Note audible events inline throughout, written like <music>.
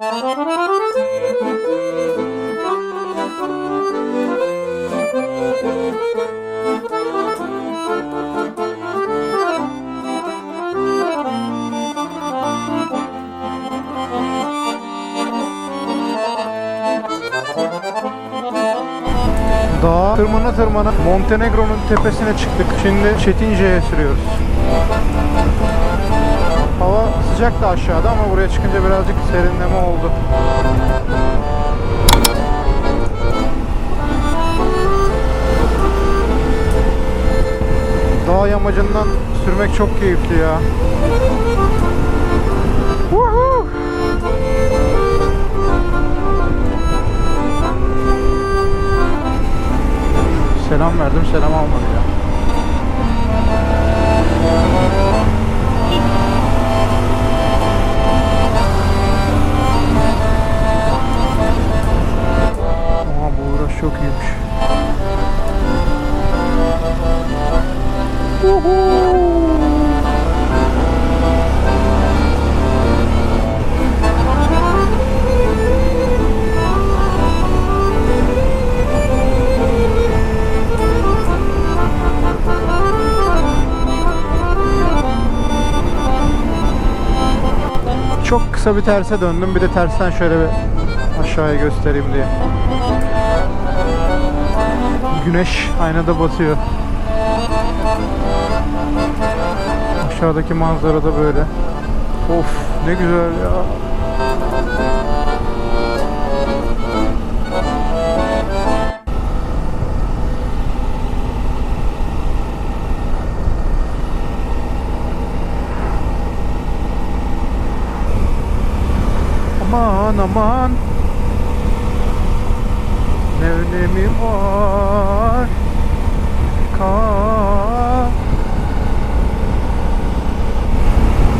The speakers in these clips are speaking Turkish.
Dağa tırmana tırmana Montenegro'nun tepesine çıktık. Şimdi Çetince'ye sürüyoruz. Hava sıcak da aşağıda ama buraya çıkınca birazcık serinleme oldu. Dağ yamacından sürmek çok keyifli ya. Selam verdim, selam almadı ya. Kısa bir terse döndüm. Bir de tersten şöyle bir aşağıya göstereyim diye. Güneş aynada batıyor. Aşağıdaki manzara da böyle. Of ne güzel ya. Aman Ne önemi var Ka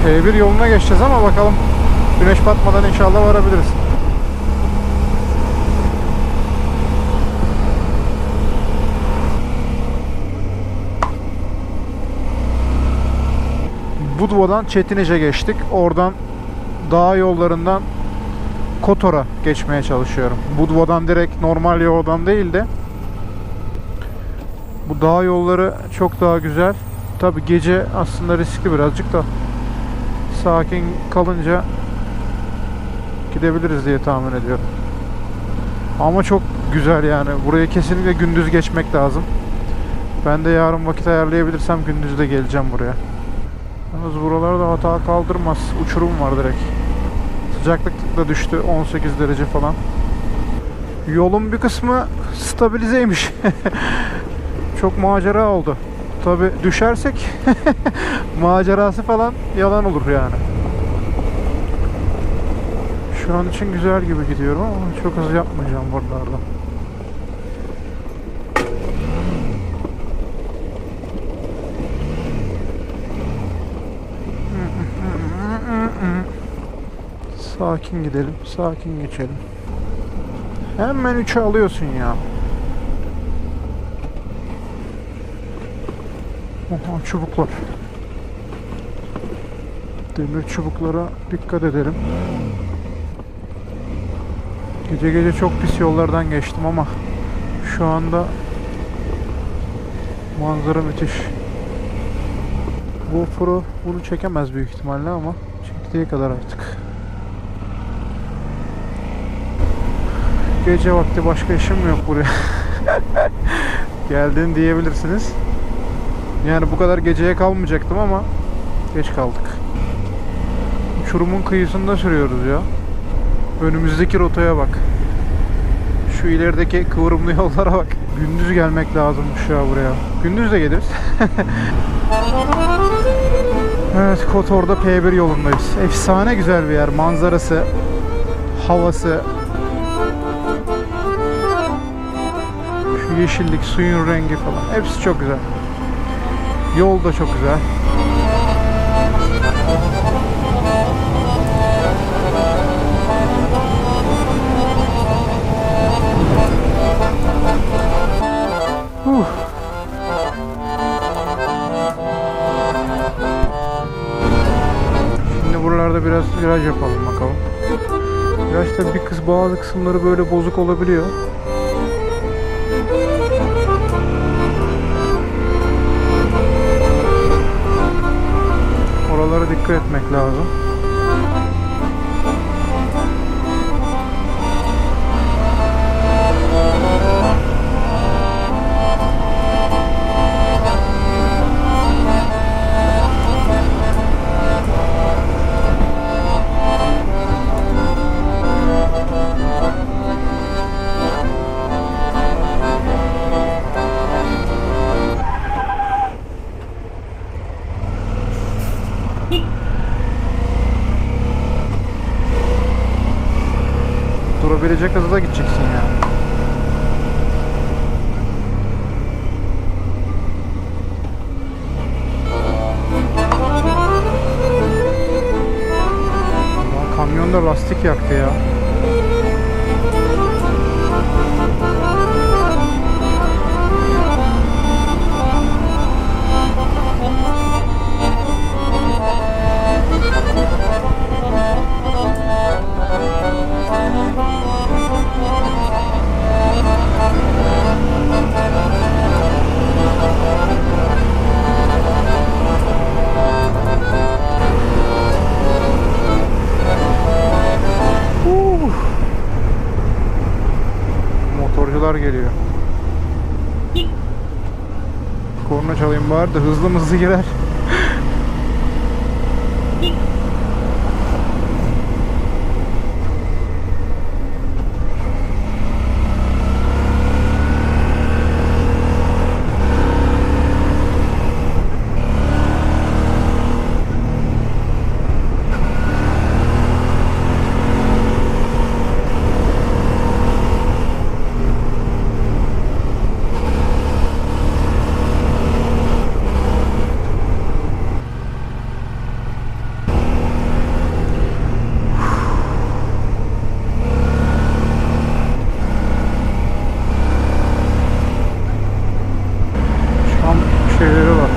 P1 yoluna geçeceğiz ama bakalım Güneş batmadan inşallah varabiliriz. Budva'dan Çetinece geçtik. Oradan dağ yollarından Kotor'a geçmeye çalışıyorum. Budva'dan direkt normal yoldan değil de bu dağ yolları çok daha güzel. Tabi gece aslında riskli birazcık da sakin kalınca gidebiliriz diye tahmin ediyorum. Ama çok güzel yani. Buraya kesinlikle gündüz geçmek lazım. Ben de yarın vakit ayarlayabilirsem gündüz de geleceğim buraya. Yalnız buralarda hata kaldırmaz. Uçurum var direkt. Sıcaklık da düştü 18 derece falan. Yolun bir kısmı stabilizeymiş. <laughs> Çok macera oldu. Tabi düşersek <laughs> macerası falan yalan olur yani. Şu an için güzel gibi gidiyorum ama çok hızlı yapmayacağım buralarda. Sakin gidelim, sakin geçelim. Hemen 3'e alıyorsun ya. Oha çubuklar. Demir çubuklara dikkat edelim. Gece gece çok pis yollardan geçtim ama şu anda manzara müthiş. GoPro bunu çekemez büyük ihtimalle ama çektiği kadar artık. Gece vakti başka işim yok buraya. <laughs> Geldin diyebilirsiniz. Yani bu kadar geceye kalmayacaktım ama geç kaldık. Uçurumun kıyısında sürüyoruz ya. Önümüzdeki rotaya bak. Şu ilerideki kıvrımlı yollara bak. Gündüz gelmek lazımmış ya buraya. Gündüz de geliriz. <laughs> evet Kotor'da P1 yolundayız. Efsane güzel bir yer. Manzarası, havası. Yeşillik, suyun rengi falan. Hepsi çok güzel. Yol da çok güzel. Şimdi buralarda biraz viraj yapalım bakalım. bazı kısımları böyle bozuk olabiliyor. Etmek lazım. Durabilecek hızda gideceksin Motorcular geliyor. Korna çalayım bari de hızlı hızlı girer. Şu an şeyleri var.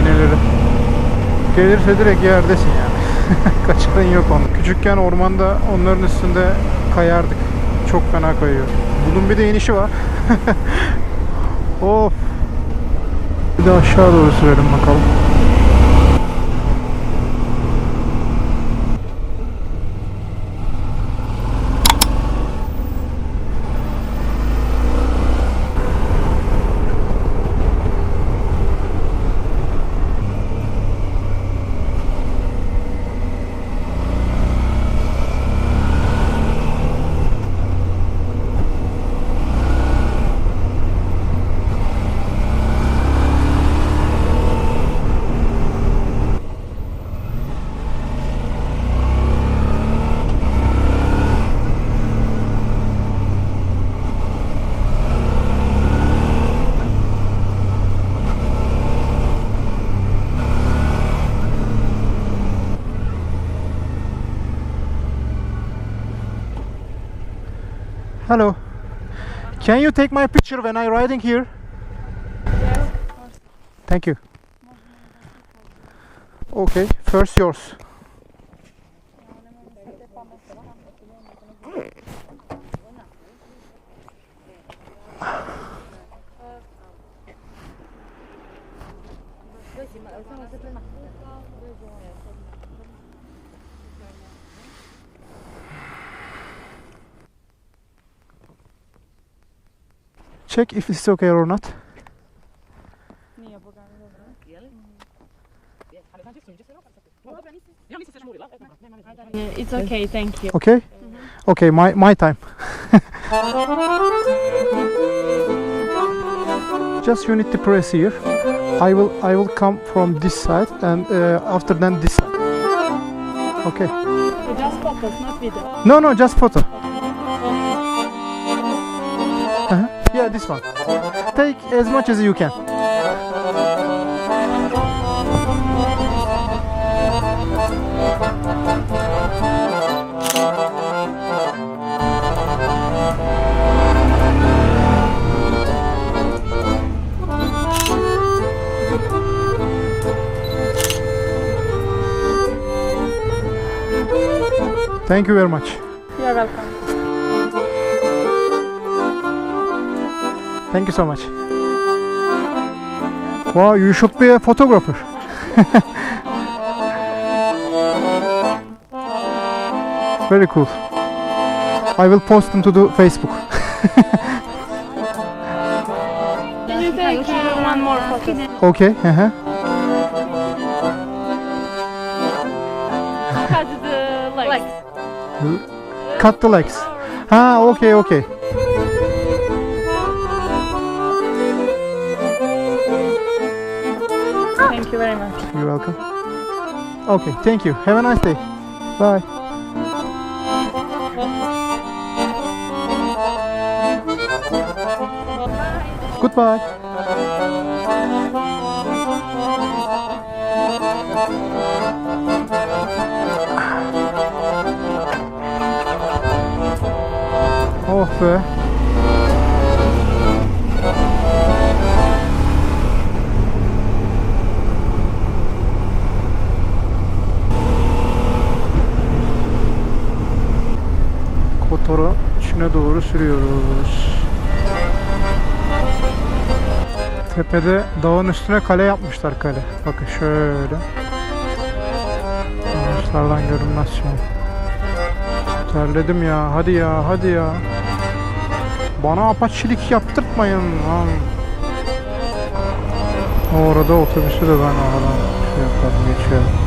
İğneleri. Gelirse direkt yerdesin yani. <laughs> Kaçarın yok onun. Küçükken ormanda onların üstünde kayardık. Çok fena kayıyor. Bunun bir de inişi var. <laughs> of. Bir de aşağı doğru sürelim bakalım. Hello. Can you take my picture when I riding here? Thank you. Okay, first yours. Check if it's okay or not. It's okay, thank you. Okay? Okay, my my time. <laughs> Just you need to press here. I will I will come from this side and uh, after then this side. Okay. Just focus, not video. No no just photo. Yeah this one. Take as much as you can. Thank you very much. You're welcome. Thank you so much. Wow, you should be a photographer. <laughs> Very cool. I will post them to the Facebook. Can you take uh, one more photo? Okay. uh-huh. Cut the legs. Cut the legs. Ha, okay, okay. You very much. You're welcome. Okay, thank you. Have a nice day. Bye. Goodbye. Oh be. Kotor'un içine doğru sürüyoruz. Tepede dağın üstüne kale yapmışlar kale. Bakın şöyle. Ağaçlardan görünmez şimdi. Terledim ya. Hadi ya. Hadi ya. Bana apaçilik yaptırtmayın lan. Orada otobüsü de ben aradan şey yaparım geçiyorum.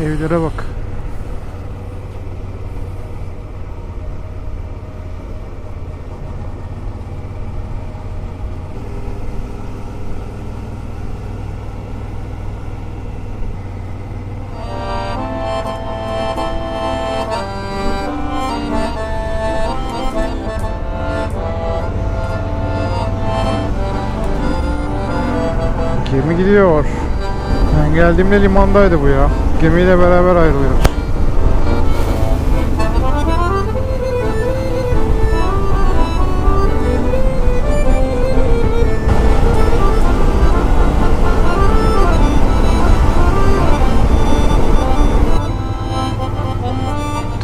Evlere bak. Gemi gidiyor. Ben geldiğimde limandaydı bu ya. Gemiyle beraber ayrılıyoruz.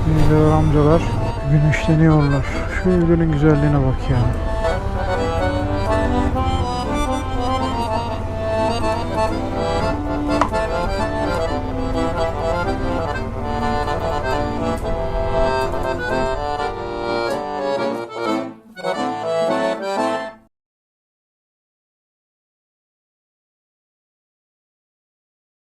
Teyzeler, amcalar güneşleniyorlar. Şu evlerin güzelliğine bak ya.